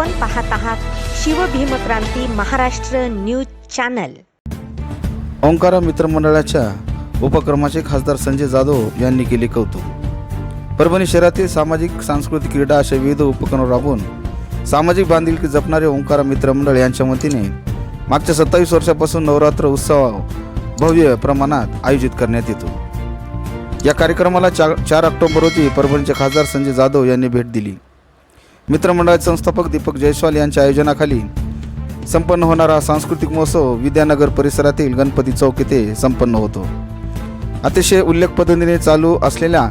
आपण पाहत आहात शिवभीमक्रांती महाराष्ट्र न्यूज चॅनल. ओंकारा मित्रमंडळाच्या उपक्रमाचे खासदार संजय जाधव यांनी केले कौतुक. परभणी शहरातील सामाजिक सांस्कृतिक क्रीडा असे विविध उपक्रम राबवून सामाजिक बांधिलकी जपणारे ओंकारा मित्रमंडळ यांच्या वतीने मागच्या सत्तावीस वर्षापासून नवरात्र उत्सव भव्य प्रमाणात आयोजित करण्यात येतो. या कार्यक्रमाला चार चार ऑक्टोबर रोजी परभणीचे खासदार संजय जाधव यांनी भेट दिली. मित्रमंडळाचे संस्थापक दीपक जयस्वाल यांच्या आयोजनाखाली संपन्न होणारा हा सांस्कृतिक महोत्सव विद्यानगर परिसरातील गणपती चौक येथे संपन्न होतो. अतिशय उल्लेख पद्धतीने चालू असलेला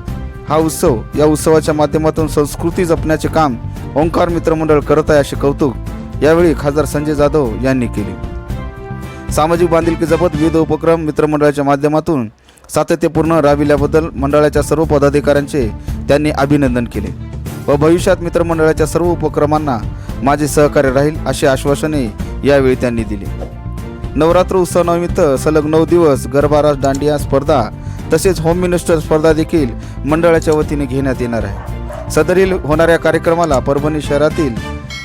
हा उत्सव या उत्सवाच्या माध्यमातून संस्कृती जपण्याचे काम ओंकार मित्रमंडळ करत आहे असे कौतुक यावेळी खासदार संजय जाधव यांनी केले. सामाजिक बांधिलकी जपत विविध उपक्रम मित्रमंडळाच्या माध्यमातून सातत्यपूर्ण राबविल्याबद्दल मंडळाच्या सर्व पदाधिकाऱ्यांचे त्यांनी अभिनंदन केले. व भविष्यात मित्रमंडळाच्या सर्व उपक्रमांना माझे सहकार्य राहील असे आश्वासने यावेळी त्यांनी दिले. नवरात्र उत्सवानिमित्त सलग नऊ दिवस गरबारास दांडिया स्पर्धा तसेच होम मिनिस्टर स्पर्धा देखील मंडळाच्या वतीने घेण्यात येणार आहे. सदरील होणाऱ्या कार्यक्रमाला परभणी शहरातील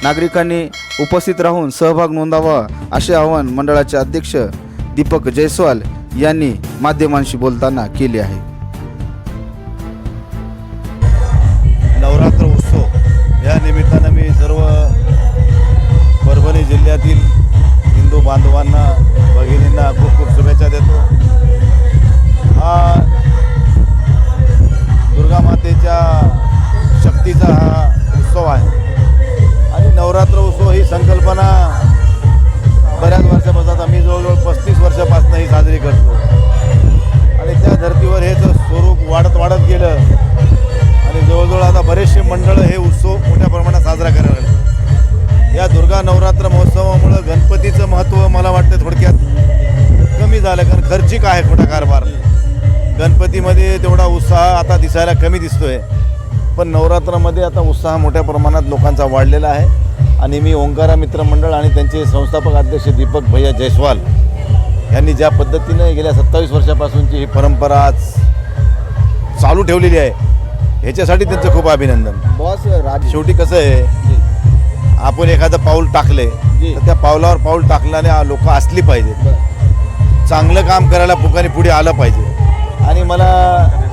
नागरिकांनी उपस्थित राहून सहभाग नोंदावा असे आवाहन मंडळाचे अध्यक्ष दीपक जयस्वाल यांनी माध्यमांशी बोलताना केले आहे. नवरात्र उत्सव. या निमित्तानं मी सर्व परभणी जिल्ह्यातील हिंदू बांधवांना भगिनींना खूप खूप नवरात्र महोत्सवामुळं गणपतीचं महत्त्व मला वाटतं थोडक्यात कमी झालं कारण खर्चिक आहे खोटा कारभार? गणपतीमध्ये तेवढा उत्साह आता दिसायला कमी दिसतोय. पण नवरात्रामध्ये आता उत्साह मोठ्या प्रमाणात लोकांचा वाढलेला आहे. आणि मी ओंकारा मित्र मंडळ आणि त्यांचे संस्थापक अध्यक्ष दीपक भैया जयस्वाल यांनी ज्या पद्धतीने गेल्या सत्तावीस वर्षापासूनची ही परंपरा आज चालू ठेवलेली आहे ह्याच्यासाठी त्यांचं खूप अभिनंदन. बॉस राज शेवटी कसं आहे आपण एखादं पाऊल टाकले तर त्या पावलावर पाऊल टाकल्याने लोक असली पाहिजेत चांगलं काम करायला पुकानी पुढे आलं पाहिजे. आणि मला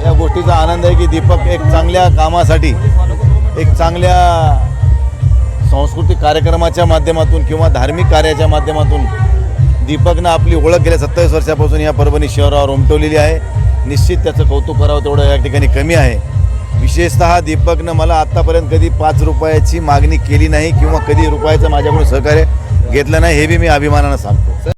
या गोष्टीचा आनंद आहे की दीपक एक चांगल्या कामासाठी एक चांगल्या सांस्कृतिक कार्यक्रमाच्या माध्यमातून किंवा धार्मिक कार्याच्या माध्यमातून दीपकनं आपली ओळख गेल्या सत्तावीस वर्षापासून या परभणी शहरावर उमटवलेली आहे. निश्चित त्याचं कौतुक करावं तेवढं या ठिकाणी कमी आहे. विशेषतः दीपकनं मला आत्तापर्यंत कधी पाच रुपयाची मागणी केली नाही किंवा कधी रुपयाचं माझ्याकडून सहकार्य घेतलं नाही हे बी मी अभिमानानं सांगतो.